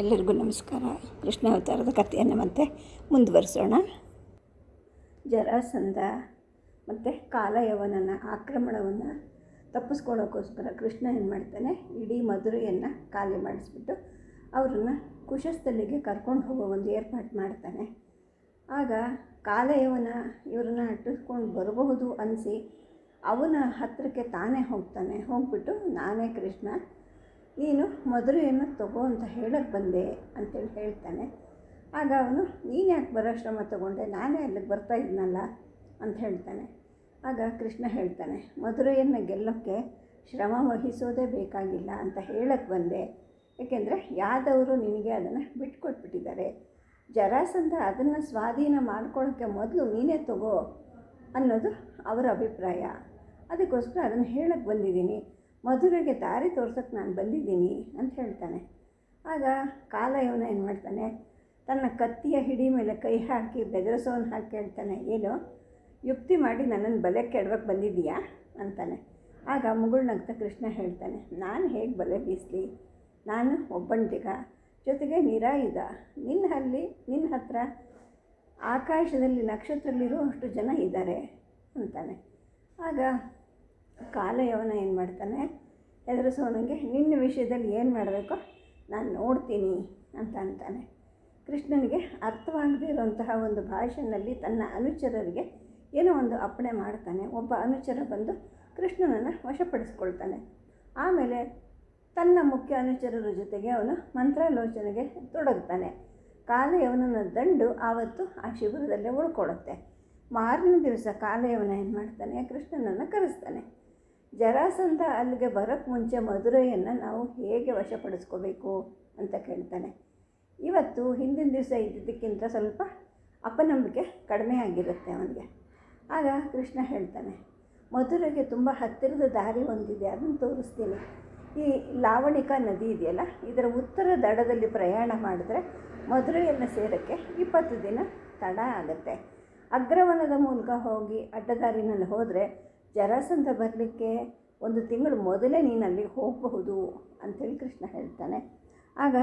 ಎಲ್ಲರಿಗೂ ನಮಸ್ಕಾರ. ಕೃಷ್ಣ ಅವತಾರದ ಕಥೆಯನ್ನು ಮತ್ತೆ ಮುಂದುವರಿಸೋಣ. ಜರಾಸಂಧ ಮತ್ತು ಕಾಲಯವನನ ಆಕ್ರಮಣವನ್ನು ತಪ್ಪಿಸ್ಕೊಳ್ಳೋಕ್ಕೋಸ್ಕರ ಕೃಷ್ಣ ಏನು ಮಾಡ್ತಾನೆ, ಇಡೀ ಮಧುರೆಯನ್ನು ಖಾಲಿ ಮಾಡಿಸ್ಬಿಟ್ಟು ಅವರನ್ನು ಕುಶಸ್ಥಲಿಗೆ ಕರ್ಕೊಂಡು ಹೋಗೋ ಒಂದು ಏರ್ಪಾಟ್ ಮಾಡ್ತಾನೆ. ಆಗ ಕಾಲಯವನ ಇವರನ್ನ ಅಟ್ಟಿಸ್ಕೊಂಡು ಬರಬಹುದು ಅನಿಸಿ ಅವನ ಹತ್ತಿರಕ್ಕೆ ತಾನೇ ಹೋಗ್ತಾನೆ. ಹೋಗ್ಬಿಟ್ಟು ನಾನೇ ಕೃಷ್ಣ ನೀನು ಮಧುರೆಯನ್ನು ತಗೋ ಅಂತ ಹೇಳಕ್ಕೆ ಬಂದೆ ಅಂತೇಳಿ ಹೇಳ್ತಾನೆ. ಆಗ ಅವನು, ನೀನು ಯಾಕೆ ಬರೋ ಶ್ರಮ ತಗೊಂಡೆ? ನಾನೇ ಅಲ್ಲಿಗೆ ಬರ್ತಾ ಇದ್ನಲ್ಲ ಅಂತ ಹೇಳ್ತಾನೆ. ಆಗ ಕೃಷ್ಣ ಹೇಳ್ತಾನೆ, ಮಧುರೆಯನ್ನು ಗೆಲ್ಲೋಕ್ಕೆ ಶ್ರಮ ವಹಿಸೋದೇ ಬೇಕಾಗಿಲ್ಲ ಅಂತ ಹೇಳಕ್ಕೆ ಬಂದೆ. ಏಕೆಂದರೆ ಯಾದವರು ನಿನಗೆ ಅದನ್ನು ಬಿಟ್ಕೊಟ್ಬಿಟ್ಟಿದ್ದಾರೆ. ಜರಾಸಂಧ ಅದನ್ನು ಸ್ವಾಧೀನ ಮಾಡ್ಕೊಳ್ಳೋಕ್ಕೆ ಮೊದಲು ನೀನೇ ತಗೋ ಅನ್ನೋದು ಅವರ ಅಭಿಪ್ರಾಯ. ಅದಕ್ಕೋಸ್ಕರ ಅದನ್ನು ಹೇಳಕ್ಕೆ ಬಂದಿದ್ದೀನಿ. ಮಧುರೆಗೆ ದಾರಿ ತೋರ್ಸೋಕ್ಕೆ ನಾನು ಬಂದಿದ್ದೀನಿ ಅಂತ ಹೇಳ್ತಾನೆ. ಆಗ ಕಾಲ ಇವನ ಏನು ಮಾಡ್ತಾನೆ? ತನ್ನ ಕತ್ತಿಯ ಹಿಡಿ ಮೇಲೆ ಕೈ ಹಾಕಿ ಬೆದರಸೋನ್ ಹಾಕಿ ಹೇಳ್ತಾನೆ ಏನು? ಯುಕ್ತಿ ಮಾಡಿ ನನ್ನನ್ನು ಬಲೆ ಕೆಡವಕ್ಕೆ ಬಂದಿದ್ದೀಯಾ? ಅಂತಾನೆ. ಆಗ ಮುಗುಳ್ನಗ್ತ ಕೃಷ್ಣ ಹೇಳ್ತಾನೆ. ನಾನು ಹೇಗೆ ಬಲೆ ಬೀಸಲಿ? ನಾನು ಒಬ್ಬಂಟಿಗ ಜೊತೆಗೆ ನಿರಾಯುಧ. ನಿನ್ನ ಅಲ್ಲಿ ನಿನ್ನ ಹತ್ರ ಆಕಾಶದಲ್ಲಿ ನಕ್ಷತ್ರಗಳಿರೋ ಅಷ್ಟು ಜನ ಇದ್ದಾರೆ ಅಂತಾನೆ. ಆಗ ಕಾಲಯವನ ಏನು ಮಾಡ್ತಾನೆ? ಎದುರಿಸೋನಿಗೆ ನಿನ್ನ ವಿಷಯದಲ್ಲಿ ಏನು ಮಾಡಬೇಕೋ? ನಾನು ನೋಡ್ತೀನಿ ಅಂತ ಅಂತಾನೆ. ಕೃಷ್ಣನಿಗೆ ಅರ್ಥವಾಗದೇ ಇರುವಂತಹ ಒಂದು ಭಾಷೆಯಲ್ಲಿ ತನ್ನ ಅನುಚರರಿಗೆ ಏನೋ ಒಂದು ಅಪ್ಪಣೆ ಮಾಡ್ತಾನೆ. ಒಬ್ಬ ಅನುಚರ ಬಂದು ಕೃಷ್ಣನನ್ನು ವಶಪಡಿಸ್ಕೊಳ್ತಾನೆ. ಆಮೇಲೆ ತನ್ನ ಮುಖ್ಯ ಅನುಚರರ ಜೊತೆಗೆ ಅವನು ಮಂತ್ರಾಲೋಚನೆಗೆ ತೊಡಗ್ತಾನೆ. ಕಾಲಯವನನ ದಂಡು ಆವತ್ತು ಆ ಶಿಬಿರದಲ್ಲೇ ಉಳ್ಕೊಳ್ಳುತ್ತೆ. ಮಾರನೇ ದಿವಸ ಕಾಲಯವನ ಏನು ಮಾಡ್ತಾನೆ? ಕೃಷ್ಣನನ್ನು ಕರೆಸ್ತಾನೆ. ಜರಾಸಂಧ ಅಲ್ಲಿಗೆ ಬರೋಕ್ಕೆ ಮುಂಚೆ ಮಧುರೆಯನ್ನು ನಾವು ಹೇಗೆ ವಶಪಡಿಸ್ಕೋಬೇಕು ಅಂತ ಕೇಳ್ತಾನೆ. ಇವತ್ತು ಹಿಂದಿನ ದಿವಸ ಇದ್ದಿದ್ದಕ್ಕಿಂತ ಸ್ವಲ್ಪ ಅಪನಂಬಿಕೆ ಕಡಿಮೆ ಆಗಿರುತ್ತೆ ಅವನಿಗೆ. ಆಗ ಕೃಷ್ಣ ಹೇಳ್ತಾನೆ, ಮಧುರೆಗೆ ತುಂಬ ಹತ್ತಿರದ ದಾರಿ ಒಂದಿದೆ ಅದನ್ನು ತೋರಿಸ್ತೀನಿ. ಈ ಲಾವಣಿಕಾ ನದಿ ಇದೆಯಲ್ಲ, ಇದರ ಉತ್ತರ ದಡದಲ್ಲಿ ಪ್ರಯಾಣ ಮಾಡಿದ್ರೆ ಮಧುರೆಯನ್ನು ಸೇರೋಕ್ಕೆ ಇಪ್ಪತ್ತು ದಿನ ತಡ ಆಗುತ್ತೆ. ಅಗ್ರವನದ ಮೂಲಕ ಹೋಗಿ ಅಡ್ಡದಾರಿನಲ್ಲಿ ಹೋದರೆ ಜರಾಸಂಧ ಬರಲಿಕ್ಕೆ ಒಂದು ತಿಂಗಳು ಮೊದಲೇ ನೀನು ಅಲ್ಲಿಗೆ ಹೋಗಬಹುದು ಅಂಥೇಳಿ ಕೃಷ್ಣ ಹೇಳ್ತಾನೆ. ಆಗ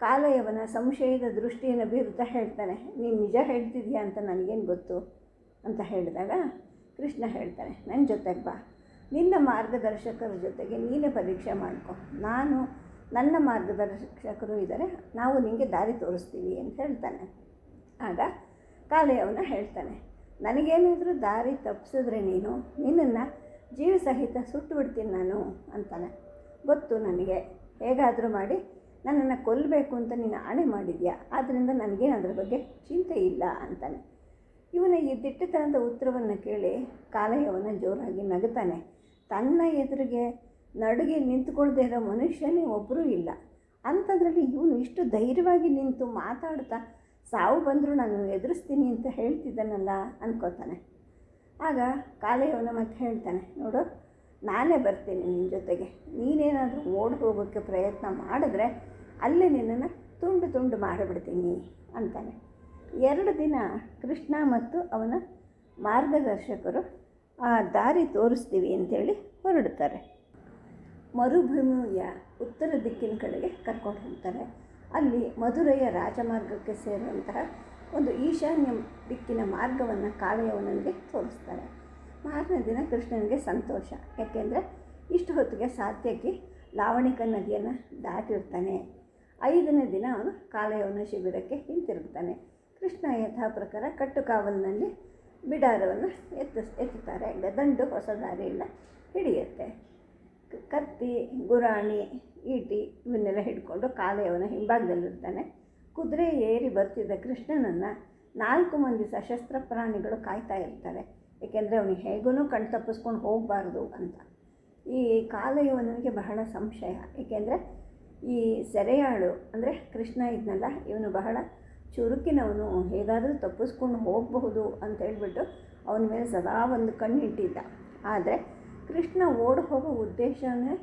ಕಾಲಯವನ ಸಂಶಯದ ದೃಷ್ಟಿಯನ್ನು ಬೀರುತ್ತಾ ಹೇಳ್ತಾನೆ, ನೀನು ನಿಜ ಹೇಳ್ತಿದ್ಯಾ ಅಂತ ನನಗೇನು ಗೊತ್ತು ಅಂತ ಹೇಳಿದಾಗ ಕೃಷ್ಣ ಹೇಳ್ತಾನೆ ನನ್ನ ಜೊತೆಗೆ ಬಾ, ನಿನ್ನ ಮಾರ್ಗದರ್ಶಕರ ಜೊತೆಗೆ ನೀನೇ ಪರೀಕ್ಷೆ ಮಾಡ್ಕೊ. ನಾನು ನನ್ನ ಮಾರ್ಗದರ್ಶಕರು ಇದ್ದಾರೆ ನಾವು ನಿನಗೆ ದಾರಿ ತೋರಿಸ್ತೀವಿ ಅಂತ ಹೇಳ್ತಾನೆ. ಆಗ ಕಾಲೆಯವನ ಹೇಳ್ತಾನೆ ನನಗೇನಾದರೂ ದಾರಿ ತಪ್ಪಿಸಿದ್ರೆ ನೀನು ನಿನ್ನನ್ನು ಜೀವ ಸಹಿತ ಸುಟ್ಟು ಬಿಡ್ತೀನಿ ನಾನು ಅಂತಾನೆ. ಗೊತ್ತು ನನಗೆ. ಹೇಗಾದರೂ ಮಾಡಿ ನನ್ನನ್ನು ಕೊಲ್ಲಬೇಕು ಅಂತ ನೀನು ಆಣೆ ಮಾಡಿದ್ಯಾ? ಆದ್ದರಿಂದ ನನಗೇನು ಅದ್ರ ಬಗ್ಗೆ ಚಿಂತೆ ಇಲ್ಲ ಅಂತಾನೆ. ಇವನ ಈ ದಿಟ್ಟತನದ ಉತ್ತರವನ್ನು ಕೇಳಿ ಕಾಲಯವನ್ನು ಜೋರಾಗಿ ನಗುತ್ತಾನೆ ತನ್ನ ಎದುರಿಗೆ ನಡುಗೆ ನಿಂತ್ಕೊಳ್ದೇ ಇರೋ ಮನುಷ್ಯನೇ ಒಬ್ಬರೂ ಇಲ್ಲ. ಅಂಥದ್ರಲ್ಲಿ ಇವನು ಇಷ್ಟು ಧೈರ್ಯವಾಗಿ ನಿಂತು ಮಾತಾಡ್ತಾ ಸಾವು ಬಂದರೂ ನಾನು ಎದುರಿಸ್ತೀನಿ ಅಂತ ಹೇಳ್ತಿದ್ದಾನಲ್ಲ ಅನ್ಕೋತಾನೆ. ಆಗ ಕಾಲೆಯವನ ಮತ್ತೆ ಹೇಳ್ತಾನೆ, ನೋಡು, ನಾನೇ ಬರ್ತೀನಿ ನಿನ್ನ ಜೊತೆಗೆ. ನೀನೇನಾದರೂ ಓಡಿ ಹೋಗೋಕ್ಕೆ ಪ್ರಯತ್ನ ಮಾಡಿದ್ರೆ ಅಲ್ಲೇ ನಿನ್ನನ್ನು ತುಂಡು ತುಂಡು ಮಾಡಿಬಿಡ್ತೀನಿ, ಅಂತಾನೆ. ಎರಡು ದಿನ ಕೃಷ್ಣ ಮತ್ತು ಅವನ ಮಾರ್ಗದರ್ಶಕರು ಆ ದಾರಿ ತೋರಿಸ್ತೀವಿ ಅಂತೇಳಿ ಹೊರಡ್ತಾರೆ ಮರುಭೂಮಿಯ ಉತ್ತರ ದಿಕ್ಕಿನ ಕಡೆಗೆ ಕರ್ಕೊಂಡು ಹೋಗ್ತಾರೆ. ಅಲ್ಲಿ ಮಧುರೆಯ ರಾಜಮಾರ್ಗಕ್ಕೆ ಸೇರುವಂತಹ ಒಂದು ಈಶಾನ್ಯ ದಿಕ್ಕಿನ ಮಾರ್ಗವನ್ನು ಕಾಳೆಯವನಿಗೆ ತೋರಿಸ್ತಾರೆ. ಮಾರನೇ ದಿನ ಕೃಷ್ಣನಿಗೆ ಸಂತೋಷ. ಯಾಕೆಂದರೆ ಇಷ್ಟು ಹೊತ್ತಿಗೆ ಸಾಧ್ಯಕ್ಕೆ ಲಾವಣಿಕ ನದಿಯನ್ನು ದಾಟಿರ್ತಾನೆ. ಐದನೇ ದಿನ ಅವನು ಕಾಳೆಯವನ ಶಿಬಿರಕ್ಕೆ ಹಿಂತಿರುಗ್ತಾನೆ. ಕೃಷ್ಣ ಯಥಾ ಪ್ರಕಾರ ಕಟ್ಟುಕಾವಲಿನಲ್ಲಿ ಬಿಡಾರವನ್ನು ಎತ್ತಿಸ್ ಎತ್ತುತ್ತಾರೆ. ಗದಂಡು ಹೊಸ ದಾರಿಯನ್ನು ಹಿಡಿಯುತ್ತೆ ಕತ್ತಿ, ಗುರಾಣಿ ಈಟಿ ಇವನ್ನೆಲ್ಲ ಹಿಡ್ಕೊಂಡು ಕಾಲೆಯವನ ಹಿಂಭಾಗದಲ್ಲಿರ್ತಾನೆ. ಕುದುರೆ ಏರಿ ಬರ್ತಿದ್ದ ಕೃಷ್ಣನನ್ನು ನಾಲ್ಕು ಮಂದಿ ಸಶಸ್ತ್ರ ಪ್ರಾಣಿಗಳು ಕಾಯ್ತಾ ಇರ್ತಾರೆ. ಏಕೆಂದರೆ ಅವನಿಗೆ ಹೇಗೂ ಕಣ್ ತಪ್ಪಿಸ್ಕೊಂಡು ಹೋಗಬಾರ್ದು ಅಂತ. ಈ ಕಾಲೆಯವನಿಗೆ ಬಹಳ ಸಂಶಯ. ಏಕೆಂದರೆ ಈ ಸೆರೆಯಾಳು, ಅಂದರೆ ಕೃಷ್ಣ ಇದ್ನಲ್ಲ, ಇವನು ಬಹಳ ಚುರುಕಿನವನು. ಹೇಗಾದರೂ ತಪ್ಪಿಸ್ಕೊಂಡು ಹೋಗಬಹುದು ಅಂತ ಹೇಳ್ಬಿಟ್ಟು ಅವನ ಮೇಲೆ ಸದಾ ಒಂದು ಕಣ್ಣಿಟ್ಟಿದ್ದ. ಆದರೆ ಕೃಷ್ಣ ಓಡಿ ಹೋಗೋ ಉದ್ದೇಶನೇ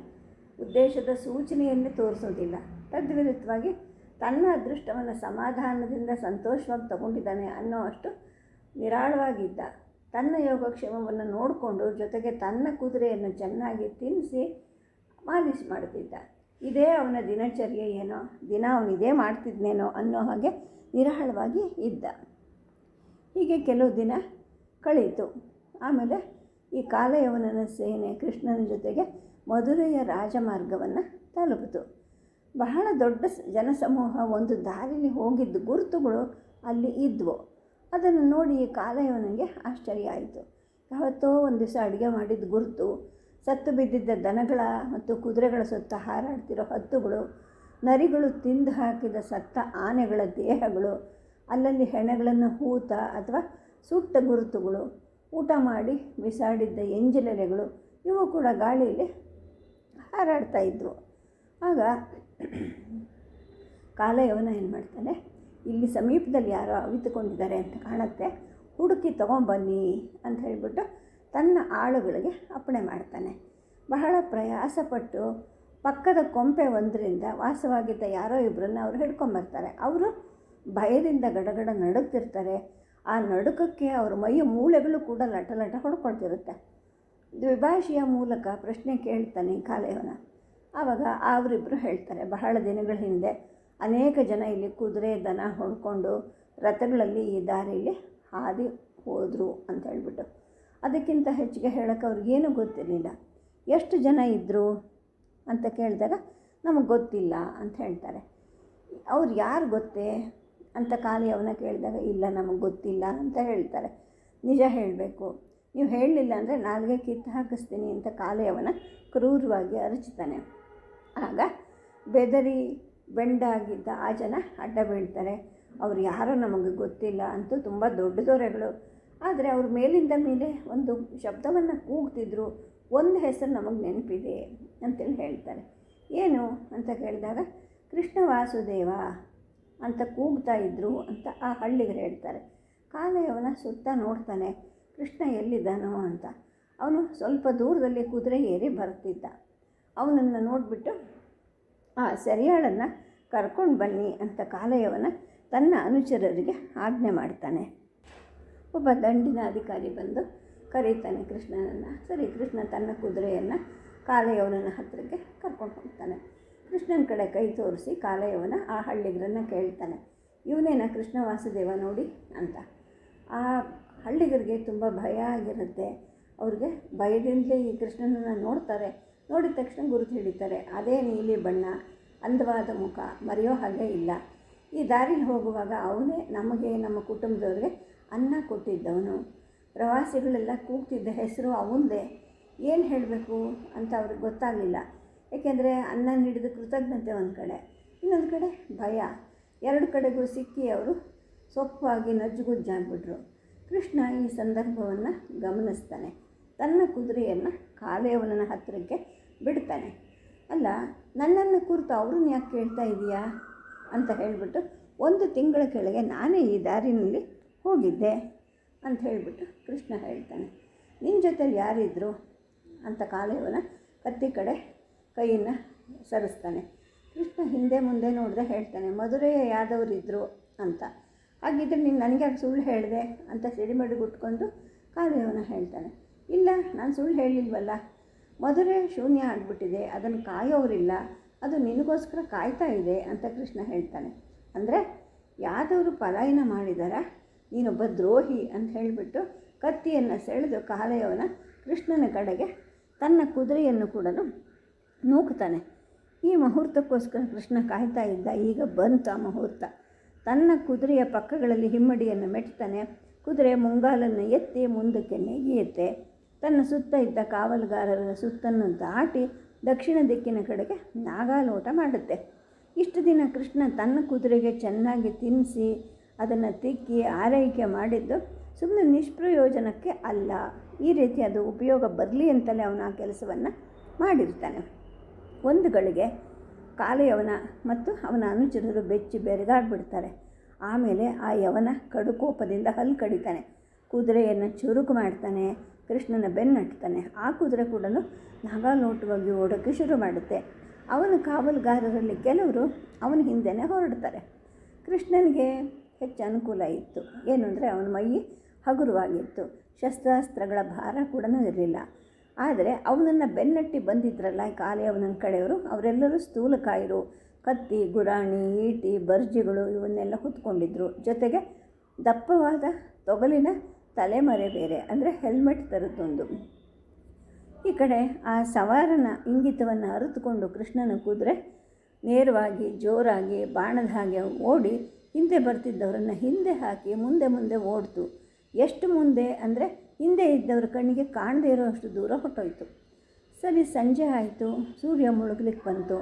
ಉದ್ದೇಶದ ಸೂಚನೆಯನ್ನು ತೋರಿಸೋದಿಲ್ಲ. ತದ್ವಿರುದ್ಧವಾಗಿ ತನ್ನ ಅದೃಷ್ಟವನ್ನು ಸಮಾಧಾನದಿಂದ ಸಂತೋಷವಾಗಿ ತಗೊಂಡಿದ್ದಾನೆ ಅನ್ನೋ ಅಷ್ಟು ನಿರಾಳವಾಗಿದ್ದ. ತನ್ನ ಯೋಗಕ್ಷೇಮವನ್ನು ನೋಡಿಕೊಂಡು ಜೊತೆಗೆ ತನ್ನ ಕುದುರೆಯನ್ನು ಚೆನ್ನಾಗಿ ತಿನ್ನಿಸಿ ಮಾಲಿಶ್ ಮಾಡ್ತಿದ್ದ. ಇದೇ ಅವನ ದಿನಚರ್ಯೆ ಏನೋ, ದಿನ ಅವನು ಇದೇ ಮಾಡ್ತಿದ್ನೇನೋ ಅನ್ನೋ ಹಾಗೆ ನಿರಾಳವಾಗಿ ಇದ್ದ. ಹೀಗೆ ಕೆಲವು ದಿನ ಕಳೀತು. ಆಮೇಲೆ ಈ ಕಾಲಯವನನ ಸೇನೆ ಕೃಷ್ಣನ ಜೊತೆಗೆ ಮಧುರೆಯ ರಾಜಮಾರ್ಗವನ್ನು ತಲುಪಿತು. ಬಹಳ ದೊಡ್ಡ ಜನಸಮೂಹ ಒಂದು ದಾರಿಲಿ ಹೋಗಿದ್ದ ಗುರುತುಗಳು ಅಲ್ಲಿ ಇದ್ವು. ಅದನ್ನು ನೋಡಿ ಕಾಲಯವನಿಗೆ ಆಶ್ಚರ್ಯ ಆಯಿತು. ಯಾವತ್ತೋ ಒಂದು ದಿವಸ ಅಡುಗೆ ಮಾಡಿದ ಗುರುತು. ಸತ್ತು ಬಿದ್ದಿದ್ದ ದನಗಳ ಮತ್ತು ಕುದುರೆಗಳ ಸುತ್ತ ಹಾರಾಡ್ತಿರೋ ಹತ್ತುಗಳು ನರಿಗಳು ತಿಂದು ಹಾಕಿದ ಸತ್ತ ಆನೆಗಳ ದೇಹಗಳು, ಅಲ್ಲಲ್ಲಿ ಹೆಣಗಳನ್ನು ಹೂತ ಅಥವಾ ಸುಟ್ಟ ಗುರುತುಗಳು, ಊಟ ಮಾಡಿ ಬಿಸಾಡಿದ್ದ ಎಂಜಿಲೆಲೆಗಳು ಇವು ಕೂಡ ಗಾಳಿಯಲ್ಲಿ ಹಾರಾಡ್ತಾ ಇದ್ವು. ಆಗ ಕಾಲಯವನ ಏನು ಮಾಡ್ತಾನೆ, ಇಲ್ಲಿ ಸಮೀಪದಲ್ಲಿ ಯಾರೋ ಅವಿತುಕೊಂಡಿದ್ದಾರೆ ಅಂತ ಕಾಣುತ್ತೆ, ಹುಡುಕಿ ತೊಗೊಂಬನ್ನಿ ಅಂತ ಹೇಳಿಬಿಟ್ಟು ತನ್ನ ಆಳುಗಳಿಗೆ ಅಪ್ಪಣೆ ಮಾಡ್ತಾನೆ. ಬಹಳ ಪ್ರಯಾಸಪಟ್ಟು ಪಕ್ಕದ ಕೊಂಪೆ ಒಂದರಿಂದ ವಾಸವಾಗಿದ್ದ ಯಾರೋ ಇಬ್ಬರನ್ನ ಅವರು ಹಿಡ್ಕೊಂಬರ್ತಾರೆ. ಅವರು ಭಯದಿಂದ ಗಡಗಡ ನಡುಗ್ತಿರ್ತಾರೆ. ಆ ನಡುಕಕ್ಕೆ ಅವರ ಮೈಯ ಮೂಳೆಗಳು ಕೂಡ ಲಟ ಲಟ ಹೊಡ್ಕೊಳ್ತಿರುತ್ತೆ. ದ್ವಿಭಾಷೆಯ ಮೂಲಕ ಪ್ರಶ್ನೆ ಕೇಳ್ತಾನೆ ಕಾಲೇವನ ಆವಾಗ ಅವರಿಬ್ಬರು ಹೇಳ್ತಾರೆ, ಬಹಳ ದಿನಗಳ ಹಿಂದೆ ಅನೇಕ ಜನ ಇಲ್ಲಿ ಕುದುರೆ, ದನ ಹೊಡ್ಕೊಂಡು ರಥಗಳಲ್ಲಿ ಈ ದಾರಿಯಲ್ಲಿ ಹಾದಿ ಹೋದರು ಅಂತ ಹೇಳ್ಬಿಟ್ಟು. ಅದಕ್ಕಿಂತ ಹೆಚ್ಚಿಗೆ ಹೇಳೋಕ್ಕೆ ಅವ್ರಿಗೇನು ಗೊತ್ತಿರಲಿಲ್ಲ. ಎಷ್ಟು ಜನ ಇದ್ದರು ಅಂತ ಕೇಳಿದಾಗ, ನಮಗೆ ಗೊತ್ತಿಲ್ಲ ಅಂತ ಹೇಳ್ತಾರೆ. ಅವ್ರು ಯಾರು ಗೊತ್ತೇ ಅಂತ ಕಾಲಿ ಅವನ ಕೇಳಿದಾಗ, ಇಲ್ಲ ನಮಗೆ ಗೊತ್ತಿಲ್ಲ ಅಂತ ಹೇಳ್ತಾರೆ. ನಿಜ ಹೇಳಬೇಕು. ನೀವು ಹೇಳಲಿಲ್ಲ ಅಂದರೆ ನಾಲ್ಗೆ ಕಿತ್ತು ಹಾಕಿಸ್ತೀನಿ ಅಂತ ಕಾಲೇ ಅವನ ಕ್ರೂರವಾಗಿ ಅರಚುತ್ತಾನೆ. ಆಗ ಬೆದರಿ ಬೆಂಡಾಗಿದ್ದ ಆ ಜನ ಅಡ್ಡ ಬೀಳ್ತಾರೆ. ಅವ್ರು ಯಾರೋ ನಮಗೆ ಗೊತ್ತಿಲ್ಲ ಅಂತೂ ತುಂಬ ದೊಡ್ಡ ದೊರೆಗಳು. ಆದರೆ ಅವ್ರ ಮೇಲಿಂದ ಮೇಲೆ ಒಂದು ಶಬ್ದವನ್ನು ಕೂಗ್ತಿದ್ರು. ಒಂದು ಹೆಸರು ನಮಗೆ ನೆನಪಿದೆ ಅಂತೇಳಿ ಹೇಳ್ತಾರೆ. ಏನು ಅಂತ ಕೇಳಿದಾಗ, ಕೃಷ್ಣ ವಾಸುದೇವ ಅಂತ ಕೂಗ್ತಾ ಇದ್ರು ಅಂತ ಆ ಹಳ್ಳಿಗರು ಹೇಳ್ತಾರೆ. ಕಾಲೆಯವನ ಸುತ್ತ ನೋಡ್ತಾನೆ. ಕೃಷ್ಣ ಎಲ್ಲಿದ್ದಾನೋ ಅಂತ. ಅವನು ಸ್ವಲ್ಪ ದೂರದಲ್ಲಿ ಕುದುರೆ ಏರಿ ಬರ್ತಿದ್ದ ಅವನನ್ನು ನೋಡಿಬಿಟ್ಟು, ಆ ಸರಿಯಾಳನ್ನು ಕರ್ಕೊಂಡು ಬನ್ನಿ ಅಂತ ಕಾಲೆಯವನ ತನ್ನ ಅನುಚರರಿಗೆ ಆಜ್ಞೆ ಮಾಡ್ತಾನೆ. ಒಬ್ಬ ದಂಡಿನ ಅಧಿಕಾರಿ ಬಂದು ಕರೀತಾನೆ ಕೃಷ್ಣನನ್ನು. ಸರಿ, ಕೃಷ್ಣ ತನ್ನ ಕುದುರೆಯನ್ನು ಕಾಲೆಯವನನ ಹತ್ತಿರಕ್ಕೆ ಕರ್ಕೊಂಡು ಹೋಗ್ತಾನೆ. ಕೃಷ್ಣನ ಕಡೆ ಕೈ ತೋರಿಸಿ ಕಾಲೆಯವನ ಆ ಹಳ್ಳಿಗರನ್ನು ಕೇಳ್ತಾನೆ. ಇವನೇನ ಕೃಷ್ಣ ವಾಸುದೇವ ನೋಡಿ ಅಂತ. ಆ ಹಳ್ಳಿಗರಿಗೆ ತುಂಬ ಭಯ ಆಗಿರುತ್ತೆ. ಅವ್ರಿಗೆ ಭಯದಿಂದಲೇ ಈ ಕೃಷ್ಣನನ್ನು ನೋಡ್ತಾರೆ. ನೋಡಿದ ತಕ್ಷಣ ಗುರುತು ಹಿಡಿತಾರೆ. ಅದೇ ನೀಲಿ ಬಣ್ಣ, ಅಂದವಾದ ಮುಖ, ಮರೆಯೋ ಹಾಗೆ ಇಲ್ಲ. ಈ ದಾರಿಲಿ ಹೋಗುವಾಗ ಅವನೇ ನಮಗೆ, ನಮ್ಮ ಕುಟುಂಬದವ್ರಿಗೆ ಅನ್ನ ಕೊಟ್ಟಿದ್ದವನು. ಪ್ರವಾಸಿಗಳೆಲ್ಲ ಕೂಗ್ತಿದ್ದ ಹೆಸರು ಅವನದೇ ಏನು ಹೇಳಬೇಕು? ಅಂತ ಅವ್ರಿಗೆ ಗೊತ್ತಾಗಲಿಲ್ಲ. ಏಕೆಂದರೆ ಅನ್ನ ನೀಡಿದ ಕೃತಜ್ಞತೆ ಒಂದು ಕಡೆ. ಇನ್ನೊಂದು ಕಡೆ ಭಯ. ಎರಡು ಕಡೆಗೂ ಸಿಕ್ಕಿ ಅವರು ಸೊಪ್ಪಾಗಿ ನಜ್ಜುಗುಜ್ಜಾಗ್ಬಿಟ್ರು. ಕೃಷ್ಣ ಈ ಸಂದರ್ಭವನ್ನು ಗಮನಿಸ್ತಾನೆ. ತನ್ನ ಕುದುರೆಯನ್ನು ಕಾಲೇವನ ಹತ್ತಿರಕ್ಕೆ ಬಿಡ್ತಾನೆ. ಅಲ್ಲ, ನನ್ನನ್ನು ಕುರಿತು ಅವ್ರನ್ನ ಯಾಕೆ ಕೇಳ್ತಾ ಇದೆಯಾ? ಅಂತ ಹೇಳಿಬಿಟ್ಟು, ಒಂದು ತಿಂಗಳ ಕೆಳಗೆ ನಾನೇ ಈ ದಾರಿನಲ್ಲಿ ಹೋಗಿದ್ದೆ ಅಂತ ಹೇಳಿಬಿಟ್ಟು ಕೃಷ್ಣ ಹೇಳ್ತಾನೆ. ನಿನ್ನ ಜೊತೆಲಿ ಯಾರಿದ್ರು? ಅಂತ ಕಾಲೇವನ ಕತ್ತಿ ಕಡೆ ಕೈಯನ್ನು ಸರಿಸ್ತಾನೆ. ಕೃಷ್ಣ ಹಿಂದೆ ಮುಂದೆ ನೋಡಿದೆ ಹೇಳ್ತಾನೆ, ಮಧುರೆಯ ಯಾದವರಿದ್ದರು ಅಂತ. ಹಾಗಿದ್ರೆ ನೀನು ನನಗೆ ಯಾಕೆ ಸುಳ್ಳು ಹೇಳಿದೆ ಅಂತ ಸಿಡಿಮಡಿಗುಟ್ಕೊಂಡು ಕಾಲೆಯವನ ಹೇಳ್ತಾನೆ. ಇಲ್ಲ, ನಾನು ಸುಳ್ಳು ಹೇಳಿಲ್ವಲ್ಲ? ಮಧುರೆ ಶೂನ್ಯ ಆಗಿಬಿಟ್ಟಿದೆ ಅದನ್ನು ಕಾಯೋರಿಲ್ಲ, ಅದು ನಿನಗೋಸ್ಕರ ಕಾಯ್ತಾ ಇದೆ ಅಂತ ಕೃಷ್ಣ ಹೇಳ್ತಾನೆ. ಅಂದರೆ, ಯಾದವರು ಪಲಾಯನ ಮಾಡಿದಾರ? ನೀನೊಬ್ಬ ದ್ರೋಹಿ ಅಂತ ಹೇಳಿಬಿಟ್ಟು ಕತ್ತಿಯನ್ನು ಸೆಳೆದು ಕಾಲೆಯವನ ಕೃಷ್ಣನ ಕಡೆಗೆ ತನ್ನ ಕುದುರೆಯನ್ನು ಕೂಡ ನೂಕ್ತಾನೆ ಈ ಮುಹೂರ್ತಕ್ಕೋಸ್ಕರ ಕೃಷ್ಣ ಕಾಯ್ತಾ ಇದ್ದ, ಈಗ ಬಂತು ಆ ಮುಹೂರ್ತ. ತನ್ನ ಕುದುರೆಯ ಪಕ್ಕಗಳಲ್ಲಿ ಹಿಮ್ಮಡಿಯನ್ನು ಮೆಟ್ತಾನೆ ಕುದುರೆ ಮುಂಗಾಲನ್ನು ಎತ್ತಿ ಮುಂದಕ್ಕೆ ನೆಗೆಯುತ್ತೆ. ತನ್ನ ಸುತ್ತ ಇದ್ದ ಕಾವಲುಗಾರರ ಸುತ್ತನ್ನು ದಾಟಿ ದಕ್ಷಿಣ ದಿಕ್ಕಿನ ಕಡೆಗೆ ನಾಗಾಲೋಟ ಮಾಡುತ್ತೆ. ಇಷ್ಟು ದಿನ ಕೃಷ್ಣ ತನ್ನ ಕುದುರೆಗೆ ಚೆನ್ನಾಗಿ ತಿನ್ನಿಸಿ ಅದನ್ನು ತಿಕ್ಕಿ ಆರೈಕೆ ಮಾಡಿದ್ದು ಸುಮ್ಮನೆ ನಿಷ್ಪ್ರಯೋಜನಕ್ಕೆ ಅಲ್ಲ. ಈ ರೀತಿ ಅದು ಉಪಯೋಗ ಬರಲಿ ಅಂತಲೇ ಅವನು ಆ ಕೆಲಸವನ್ನು ಮಾಡಿರ್ತಾನೆ. ಒಂದು ಗಳಿಗೆ ಕಾಲೆಯವನ ಮತ್ತು ಅವನ ಅನುಚರರು ಬೆಚ್ಚಿ ಬೆರಗಾಡ್ಬಿಡ್ತಾರೆ. ಆಮೇಲೆ ಆ ಯವನ ಕಡುಕೋಪದಿಂದ ಹಲ್ಲು ಕಡಿತಾನೆ. ಕುದುರೆಯನ್ನು ಚುರುಕು ಮಾಡ್ತಾನೆ, ಕೃಷ್ಣನ ಬೆನ್ನಟ್ತಾನೆ ಆ ಕುದುರೆ ಕೂಡ ನಾಗಾಲೋಟವಾಗಿ ಓಡೋಕ್ಕೆ ಶುರು ಮಾಡುತ್ತೆ. ಅವನ ಕಾವಲುಗಾರರಲ್ಲಿ ಕೆಲವರು ಅವನ ಹಿಂದೆನೇ ಹೊರಡ್ತಾರೆ. ಕೃಷ್ಣನಿಗೆ ಹೆಚ್ಚು ಅನುಕೂಲ ಇತ್ತು. ಏನು ಅಂದರೆ ಅವನ ಮೈ ಹಗುರವಾಗಿತ್ತು. ಶಸ್ತ್ರಾಸ್ತ್ರಗಳ ಭಾರ ಕೂಡ ಇರಲಿಲ್ಲ. ಆದರೆ ಅವನನ್ನು ಬೆನ್ನಟ್ಟಿ ಬಂದಿದ್ರಲ್ಲ ಕಾಲೆ ಅವನ ಕಡೆಯವರು, ಅವರೆಲ್ಲರೂ ಸ್ಥೂಲಕಾಯರು ಕತ್ತಿ, ಗುರಾಣಿ, ಈಟಿ, ಬರ್ಜಿಗಳು ಇವನ್ನೆಲ್ಲ ಹೊತ್ಕೊಂಡಿದ್ರು. ಜೊತೆಗೆ ದಪ್ಪವಾದ ತೊಗಲಿನ ತಲೆಮರೆ ಬೇರೆ, ಅಂದರೆ ಹೆಲ್ಮೆಟ್ ಥರದ್ದೊಂದು ಈ ಕಡೆ ಆ ಸವಾರನ ಇಂಗಿತವನ್ನು ಅರಿತುಕೊಂಡು ಕೃಷ್ಣನ ಕುದುರೆ ನೇರವಾಗಿ, ಜೋರಾಗಿ, ಬಾಣದ ಹಾಗೆ ಓಡಿ ಹಿಂದೆ ಬರ್ತಿದ್ದವರನ್ನು ಹಿಂದೆ ಹಾಕಿ ಮುಂದೆ ಮುಂದೆ ಓಡ್ತು. ಎಷ್ಟು ಮುಂದೆ ಅಂದರೆ ಹಿಂದೆ ಇದ್ದವ್ರ ಕಣ್ಣಿಗೆ ಕಾಣದೇ ಇರೋ ಅಷ್ಟು ದೂರ ಹೊಟ್ಟೋಯ್ತು ಸರಿ, ಸಂಜೆ ಆಯಿತು, ಸೂರ್ಯ ಮುಳುಗ್ಲಿಕ್ಕೆ ಬಂತು.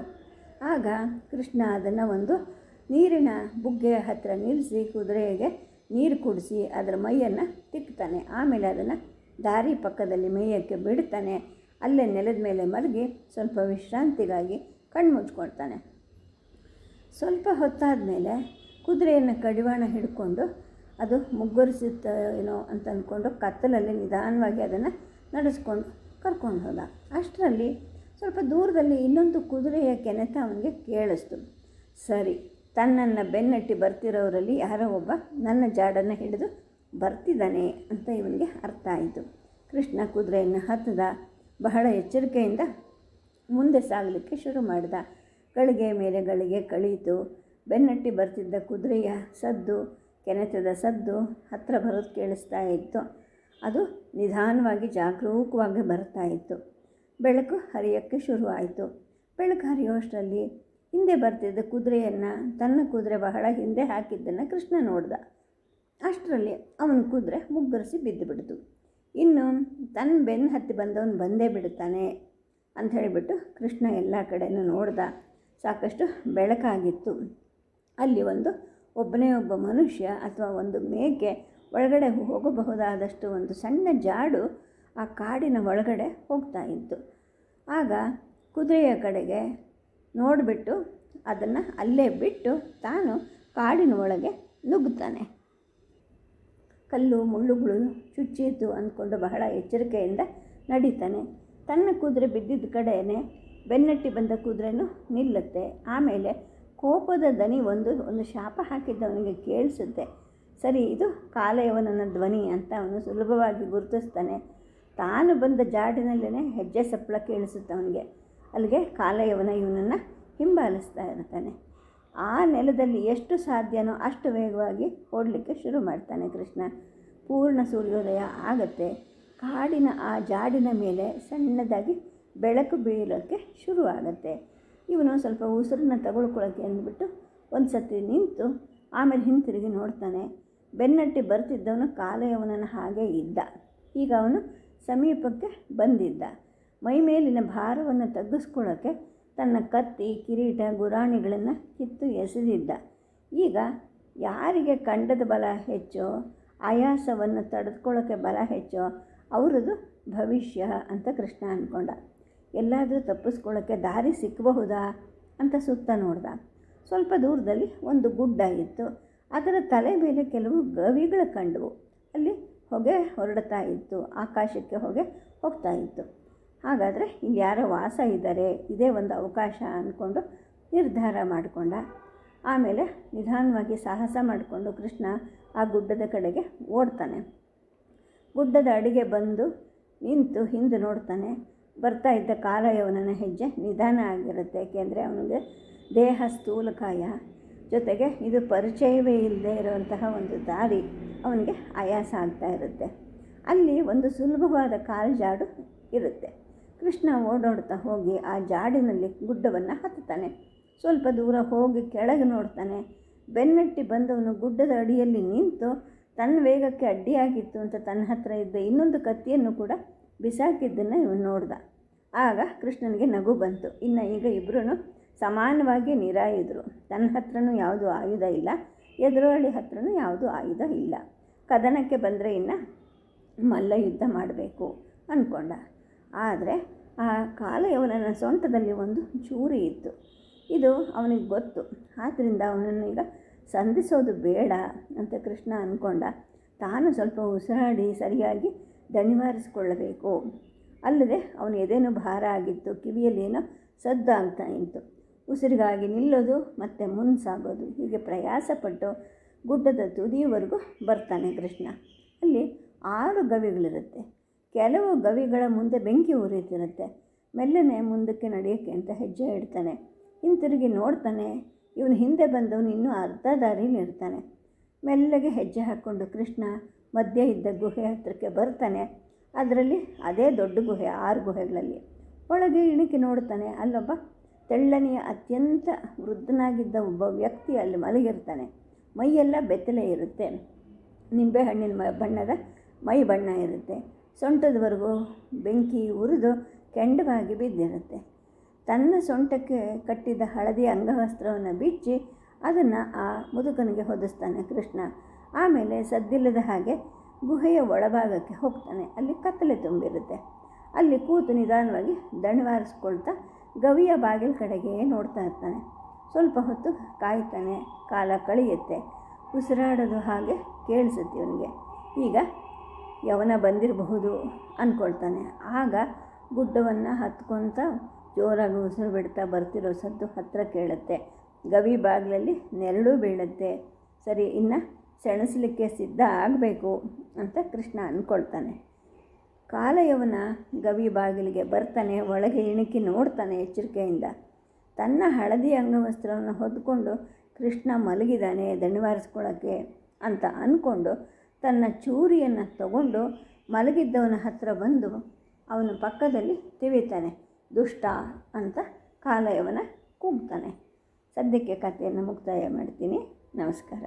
ಆಗ ಕೃಷ್ಣ ಅದನ್ನು ಒಂದು ನೀರಿನ ಬುಗ್ಗೆ ಹತ್ತಿರ ನಿಲ್ಲಿಸಿ ಕುದುರೆಗೆ ನೀರು ಕುಡಿಸಿ ಅದರ ಮೈಯನ್ನು ತಿಕ್ತಾನೆ. ಆಮೇಲೆ ಅದನ್ನು ದಾರಿ ಪಕ್ಕದಲ್ಲಿ ಮೇಯಕ್ಕೆ ಬಿಡ್ತಾನೆ. ಅಲ್ಲೇ ನೆಲದ ಮೇಲೆ ಮಲಗಿ ಸ್ವಲ್ಪ ವಿಶ್ರಾಂತಿಗಾಗಿ ಕಣ್ಣು ಮುಚ್ಕೊಳ್ತಾನೆ. ಸ್ವಲ್ಪ ಹೊತ್ತಾದ ಮೇಲೆ ಕುದುರೆಯನ್ನು ಕಡಿವಾಣ ಹಿಡ್ಕೊಂಡು ಅದು ಮುಗ್ಗರಿಸುತ್ತ ಏನೋ ಅಂತ ಅಂದ್ಕೊಂಡು ಕತ್ತಲಲ್ಲಿ ನಿಧಾನವಾಗಿ ಅದನ್ನು ನಡೆಸ್ಕೊಂಡು ಕರ್ಕೊಂಡು ಹೋದ. ಅಷ್ಟರಲ್ಲಿ ಸ್ವಲ್ಪ ದೂರದಲ್ಲಿ ಇನ್ನೊಂದು ಕುದುರೆಯ ಕೆನೆತ ಅವನಿಗೆ ಕೇಳಿಸ್ತು. ಸರಿ, ತನ್ನನ್ನು ಬೆನ್ನಟ್ಟಿ ಬರ್ತಿರೋರಲ್ಲಿ ಯಾರೋ ಒಬ್ಬ ನನ್ನ ಜಾಡನ್ನು ಹಿಡಿದು ಬರ್ತಿದ್ದಾನೆ ಅಂತ ಇವನಿಗೆ ಅರ್ಥ ಆಯಿತು. ಕೃಷ್ಣ ಕುದುರೆಯನ್ನು ಹತ್ತದ, ಬಹಳ ಎಚ್ಚರಿಕೆಯಿಂದ ಮುಂದೆ ಸಾಗಲಿಕ್ಕೆ ಶುರು ಮಾಡಿದ. ಗಳಿಗೆ ಮೇಲೆ ಗಳಿಗೆ ಕಳೀತು, ಬೆನ್ನಟ್ಟಿ ಬರ್ತಿದ್ದ ಕುದುರೆಯ ಸದ್ದು ಕೆನೆತದ ಸದ್ದು ಹತ್ತಿರ ಬರೋದು ಕೇಳಿಸ್ತಾ ಇತ್ತು. ಅದು ನಿಧಾನವಾಗಿ ಜಾಗರೂಕವಾಗಿ ಬರ್ತಾ ಇತ್ತು. ಬೆಳಕು ಹರಿಯೋಕ್ಕೆ ಶುರುವಾಯಿತು. ಬೆಳಕು ಹರಿಯೋಷ್ಟರಲ್ಲಿ ಹಿಂದೆ ಬರ್ತಿದ್ದ ಕುದುರೆಯನ್ನು ತನ್ನ ಕುದುರೆ ಬಹಳ ಹಿಂದೆ ಹಾಕಿದ್ದನ್ನು ಕೃಷ್ಣ ನೋಡ್ದ. ಅಷ್ಟರಲ್ಲಿ ಅವನ ಕುದುರೆ ಮುಗ್ಗರಿಸಿ ಬಿದ್ದು ಬಿಡ್ತು. ಇನ್ನು ತನ್ನ ಬೆನ್ನು ಹತ್ತಿ ಬಂದವನು ಬಂದೇ ಬಿಡ್ತಾನೆ ಅಂತ ಹೇಳಿಬಿಟ್ಟು ಕೃಷ್ಣ ಎಲ್ಲ ಕಡೆನೂ ನೋಡ್ದ. ಸಾಕಷ್ಟು ಬೆಳಕಾಗಿತ್ತು. ಅಲ್ಲಿ ಒಂದು ಒಬ್ಬನೇ ಒಬ್ಬ ಮನುಷ್ಯ ಅಥವಾ ಒಂದು ಮೇಕೆ ಒಳಗಡೆ ಹೋಗಬಹುದಾದಷ್ಟು ಒಂದು ಸಣ್ಣ ಜಾಡು ಆ ಕಾಡಿನ ಒಳಗಡೆ ಹೋಗ್ತಾ ಇತ್ತು. ಆಗ ಕುದುರೆಯ ಕಡೆಗೆ ನೋಡಿಬಿಟ್ಟು ಅದನ್ನು ಅಲ್ಲೇ ಬಿಟ್ಟು ತಾನು ಕಾಡಿನ ಒಳಗೆ ನುಗ್ಗುತ್ತಾನೆ. ಕಲ್ಲು, ಮುಳ್ಳುಗಳು ಚುಚ್ಚಿತು ಅಂದ್ಕೊಂಡು ಬಹಳ ಎಚ್ಚರಿಕೆಯಿಂದ ನಡೀತಾನೆ. ತನ್ನ ಕುದುರೆ ಬಿದ್ದಿದ್ದ ಕಡೆಯೇ ಬೆನ್ನಟ್ಟಿ ಬಂದ ಕುದುರೆನೂ ನಿಲ್ಲುತ್ತೆ. ಆಮೇಲೆ ಕೋಪದ ಧ್ವನಿ ಒಂದು ಒಂದು ಶಾಪ ಹಾಕಿದ್ದವನಿಗೆ ಕೇಳಿಸುತ್ತೆ. ಸರಿ, ಇದು ಕಾಲಯವನನ ಧ್ವನಿ ಅಂತ ಅವನು ಸುಲಭವಾಗಿ ಗುರುತಿಸ್ತಾನೆ. ತಾನು ಬಂದ ಜಾಡಿನಲ್ಲೇ ಹೆಜ್ಜೆ ಸಪ್ಪಳ ಕೇಳಿಸುತ್ತೆ ಅವನಿಗೆ. ಅಲ್ಲಿಗೆ ಕಾಲಯವನ ಇವನನ್ನು ಹಿಂಬಾಲಿಸ್ತಾ ಇರ್ತಾನೆ. ಆ ನೆಲದಲ್ಲಿ ಎಷ್ಟು ಸಾಧ್ಯನೋ ಅಷ್ಟು ವೇಗವಾಗಿ ಓಡಲಿಕ್ಕೆ ಶುರು ಮಾಡ್ತಾನೆ ಕೃಷ್ಣ. ಪೂರ್ಣ ಸೂರ್ಯೋದಯ ಆಗುತ್ತೆ. ಕಾಡಿನ ಆ ಜಾಡಿನ ಮೇಲೆ ಸಣ್ಣದಾಗಿ ಬೆಳಕು ಬೀಳೋಕ್ಕೆ ಶುರು ಆಗುತ್ತೆ ಇವನು ಸ್ವಲ್ಪ ಉಸಿರನ್ನ ತಗೊಳ್ಕೊಳ್ಳೋಕ್ಕೆ ಅಂದ್ಬಿಟ್ಟು ಒಂದು ಸತಿ ನಿಂತು ಆಮೇಲೆ ಹಿಂತಿರುಗಿ ನೋಡ್ತಾನೆ. ಬೆನ್ನಟ್ಟಿ ಬರ್ತಿದ್ದವನು ಕಾಲೆಯವನನ್ನು ಹಾಗೆ ಇದ್ದ. ಈಗ ಅವನು ಸಮೀಪಕ್ಕೆ ಬಂದಿದ್ದ. ಮೈ ಮೇಲಿನ ಭಾರವನ್ನು ತಗ್ಗಿಸ್ಕೊಳ್ಳೋಕ್ಕೆ ತನ್ನ ಕತ್ತಿ, ಕಿರೀಟ, ಗುರಾಣಿಗಳನ್ನು ಕಿತ್ತು ಎಸೆದಿದ್ದ. ಈಗ ಯಾರಿಗೆ ಕಂಡದ ಬಲ ಹೆಚ್ಚೋ, ಆಯಾಸವನ್ನು ತಡೆದುಕೊಳ್ಳೋಕ್ಕೆ ಬಲ ಹೆಚ್ಚೋ ಅವರದು ಭವಿಷ್ಯ ಅಂತ ಕೃಷ್ಣ ಅಂದ್ಕೊಂಡ ಎಲ್ಲಾದರೂ ತಪ್ಪಿಸ್ಕೊಳ್ಳೋಕ್ಕೆ ದಾರಿ ಸಿಕ್ಕಬಹುದಾ ಅಂತ ಸುತ್ತ ನೋಡ್ದ. ಸ್ವಲ್ಪ ದೂರದಲ್ಲಿ ಒಂದು ಗುಡ್ಡ ಇತ್ತು. ಅದರ ತಲೆ ಮೇಲೆ ಕೆಲವು ಗವಿಗಳು ಕಂಡವು. ಅಲ್ಲಿ ಹೊಗೆ ಹೊರಡ್ತಾ ಇತ್ತು. ಆಕಾಶಕ್ಕೆ ಹೊಗೆ ಹೋಗ್ತಾ ಇತ್ತು. ಹಾಗಾದರೆ ಇಲ್ಲಿ ಯಾರೋ ವಾಸ ಇದ್ದಾರೆ. ಇದೇ ಒಂದು ಅವಕಾಶ ಅಂದ್ಕೊಂಡು ನಿರ್ಧಾರ ಮಾಡಿಕೊಂಡ. ಆಮೇಲೆ ನಿಧಾನವಾಗಿ ಸಾಹಸ ಮಾಡಿಕೊಂಡು ಕೃಷ್ಣ ಆ ಗುಡ್ಡದ ಕಡೆಗೆ ಓಡ್ತಾನೆ. ಗುಡ್ಡದ ಅಡಿಗೆ ಬಂದು ನಿಂತು ಹಿಂದೆ ನೋಡ್ತಾನೆ. ಬರ್ತಾ ಇದ್ದ ಕಾಲಯವನನ ಹೆಜ್ಜೆ ನಿಧಾನ ಆಗಿರುತ್ತೆ. ಏಕೆಂದರೆ ಅವನಿಗೆ ದೇಹ ಸ್ಥೂಲಕಾಯ ಜೊತೆಗೆ ಇದು ಪರಿಚಯವೇ ಇಲ್ಲದೆ ಇರುವಂತಹ ಒಂದು ದಾರಿ ಅವನಿಗೆ ಆಯಾಸ ಆಗ್ತಾ ಇರುತ್ತೆ. ಅಲ್ಲಿ ಒಂದು ಸುಲಭವಾದ ಕಾಲ್ಜಾಡು ಇರುತ್ತೆ. ಕೃಷ್ಣ ಓಡಾಡ್ತಾ ಹೋಗಿ ಆ ಜಾಡಿನಲ್ಲಿ ಗುಡ್ಡವನ್ನು ಹತ್ತುತ್ತಾನೆ. ಸ್ವಲ್ಪ ದೂರ ಹೋಗಿ ಕೆಳಗೆ ನೋಡ್ತಾನೆ. ಬೆನ್ನಟ್ಟಿ ಬಂದವನು ಗುಡ್ಡದ ಅಡಿಯಲ್ಲಿ ನಿಂತು ತನ್ನ ವೇಗಕ್ಕೆ ಅಡ್ಡಿಯಾಗಿತ್ತು ಅಂತ ತನ್ನ ಹತ್ರ ಇದ್ದ ಇನ್ನೊಂದು ಕತ್ತಿಯನ್ನು ಕೂಡ ಬಿಸಾಕಿದ್ದನ್ನು ಇವನು ನೋಡ್ದ. ಆಗ ಕೃಷ್ಣನಿಗೆ ನಗು ಬಂತು. ಇನ್ನು ಈಗ ಇಬ್ಬರೂ ಸಮಾನವಾಗಿ ನಿರಾಯಿದ್ರು. ತನ್ನ ಹತ್ರನೂ ಯಾವುದು ಆಯುಧ ಇಲ್ಲ. ಎದುರಾಳಿ ಹತ್ರನೂ ಯಾವುದು ಆಯುಧ ಇಲ್ಲ. ಕದನಕ್ಕೆ ಬಂದರೆ ಇನ್ನು ಮಲ್ಲ ಯುದ್ಧ ಮಾಡಬೇಕು ಅಂದ್ಕೊಂಡ ಆದರೆ ಆ ಕಾಲ ಕಾಲಯವನನ ಸೊಂಟದಲ್ಲಿ ಒಂದು ಚೂರಿ ಇತ್ತು. ಇದು ಅವನಿಗೆ ಗೊತ್ತು. ಆದ್ದರಿಂದ ಅವನನ್ನು ಈಗ ಸಂಧಿಸೋದು ಬೇಡ ಅಂತ ಕೃಷ್ಣ ಅಂದ್ಕೊಂಡ ತಾನು ಸ್ವಲ್ಪ ಉಸಿರಾಡಿ ಸರಿಯಾಗಿ ದಣಿವಾರಿಸ್ಕೊಳ್ಳಬೇಕು. ಅಲ್ಲದೆ ಅವನ ಎದೇನೋ ಭಾರ ಆಗಿತ್ತು ಕಿವಿಯಲ್ಲೇನೋ ಸದ್ದಾಗ್ತಾ ಇತ್ತು. ಉಸಿರಿಗಾಗಿ ನಿಲ್ಲೋದು, ಮತ್ತು ಮುನ್ಸಾಗೋದು ಹೀಗೆ ಪ್ರಯಾಸಪಟ್ಟು ಗುಡ್ಡದ ತುದಿಯವರೆಗೂ ಬರ್ತಾನೆ ಕೃಷ್ಣ. ಅಲ್ಲಿ ಆರು ಗವಿಗಳಿರುತ್ತೆ. ಕೆಲವು ಗವಿಗಳ ಮುಂದೆ ಬೆಂಕಿ ಉರಿಯುತ್ತಿರುತ್ತೆ. ಮೆಲ್ಲನೆ ಮುಂದಕ್ಕೆ ನಡೆಯೋಕ್ಕೆ ಅಂತ ಹೆಜ್ಜೆ ಇಡ್ತಾನೆ. ಹಿಂತಿರುಗಿ ನೋಡ್ತಾನೆ, ಇವನು ಹಿಂದೆ ಬಂದವನು ಇನ್ನೂ ಅರ್ಧ ದಾರಿಯಲ್ಲಿ ಇರ್ತಾನೆ ಮೆಲ್ಲಗೆ ಹೆಜ್ಜೆ ಹಾಕ್ಕೊಂಡು ಕೃಷ್ಣ ಮಧ್ಯೆ ಇದ್ದ ಗುಹೆ ಹತ್ತಿರಕ್ಕೆ ಬರ್ತಾನೆ. ಅದರಲ್ಲಿ ಅದೇ ದೊಡ್ಡ ಗುಹೆ, ಆರು ಗುಹೆಗಳಲ್ಲಿ. ಒಳಗೆ ಇಣುಕಿ ನೋಡ್ತಾನೆ. ಅಲ್ಲೊಬ್ಬ ತೆಳ್ಳನೆಯ ಅತ್ಯಂತ ವೃದ್ಧನಾಗಿದ್ದ ಒಬ್ಬ ವ್ಯಕ್ತಿ ಅಲ್ಲಿ ಮಲಗಿರ್ತಾನೆ. ಮೈಯೆಲ್ಲ ಬೆತ್ತಲೆ ಇರುತ್ತೆ. ನಿಂಬೆಹಣ್ಣಿನ ಮ, ಬಣ್ಣದ ಮೈ ಬಣ್ಣ ಇರುತ್ತೆ. ಸೊಂಟದವರೆಗೂ ಬೆಂಕಿ ಉರಿದು ಕೆಂಡವಾಗಿ ಬಿದ್ದಿರುತ್ತೆ. ತನ್ನ ಸೊಂಟಕ್ಕೆ ಕಟ್ಟಿದ ಹಳದಿ ಅಂಗವಸ್ತ್ರವನ್ನು ಬಿಚ್ಚಿ ಅದನ್ನು ಆ ಮುದುಕನಿಗೆ ಹೊದಿಸ್ತಾನೆ ಕೃಷ್ಣ. ಆಮೇಲೆ ಸದ್ದಿಲ್ಲದ ಹಾಗೆ ಗುಹೆಯ ಒಳಭಾಗಕ್ಕೆ ಹೋಗ್ತಾನೆ. ಅಲ್ಲಿ ಕತ್ತಲೆ ತುಂಬಿರುತ್ತೆ. ಅಲ್ಲಿ ಕೂತು ನಿಧಾನವಾಗಿ ದಣಿವಾರಿಸ್ಕೊಳ್ತಾ ಗವಿಯ ಬಾಗಿಲ ಕಡೆಗೆ ನೋಡ್ತಾ ಇರ್ತಾನೆ. ಸ್ವಲ್ಪ ಹೊತ್ತು ಕಾಯ್ತಾನೆ, ಕಾಲ ಕಳೆಯುತ್ತೆ. ಉಸಿರಾಡೋದು ಹಾಗೆ ಕೇಳಿಸುತ್ತೆ ಇವನಿಗೆ. ಈಗ ಯವನ ಬಂದಿರಬಹುದು ಅಂದ್ಕೊಳ್ತಾನೆ ಆಗ ಗುಡ್ಡವನ್ನು ಹತ್ಕೊತ ಜೋರಾಗಿ ಉಸಿರು ಬಿಡ್ತಾ ಬರ್ತಿರೋ ಸದ್ದು ಹತ್ತಿರ ಕೇಳುತ್ತೆ. ಗವಿ ಬಾಗಿಲಲ್ಲಿ ನೆರಳು ಬೀಳುತ್ತೆ. ಸರಿ, ಇನ್ನು ಸೆಣಸಲಿಕ್ಕೆ ಸಿದ್ಧ ಆಗಬೇಕು ಅಂತ ಕೃಷ್ಣ ಅಂದ್ಕೊಳ್ತಾನೆ ಕಾಲಯವನ ಗವಿ ಬಾಗಿಲಿಗೆ ಬರ್ತಾನೆ, ಒಳಗೆ ಇಣುಕಿ ನೋಡ್ತಾನೆ ಎಚ್ಚರಿಕೆಯಿಂದ. ತನ್ನ ಹಳದಿ ಅಂಗವಸ್ತ್ರವನ್ನು ಹೊದ್ಕೊಂಡು ಕೃಷ್ಣ ಮಲಗಿದ್ದಾನೆ ದಣಿವಾರಿಸ್ಕೊಳ್ಳೋಕ್ಕೆ ಅಂತ ಅಂದ್ಕೊಂಡು ತನ್ನ ಚೂರಿಯನ್ನು ತಗೊಂಡು ಮಲಗಿದ್ದವನ ಹತ್ರ ಬಂದು ಅವನ ಪಕ್ಕದಲ್ಲಿ ತಿವಿತಾನೆ, ದುಷ್ಟ ಅಂತ ಕಾಲಯವನ ಕೂಗ್ತಾನೆ. ಸದ್ಯಕ್ಕೆ ಕಥೆಯನ್ನು ಮುಕ್ತಾಯ ಮಾಡ್ತೀನಿ. ನಮಸ್ಕಾರ.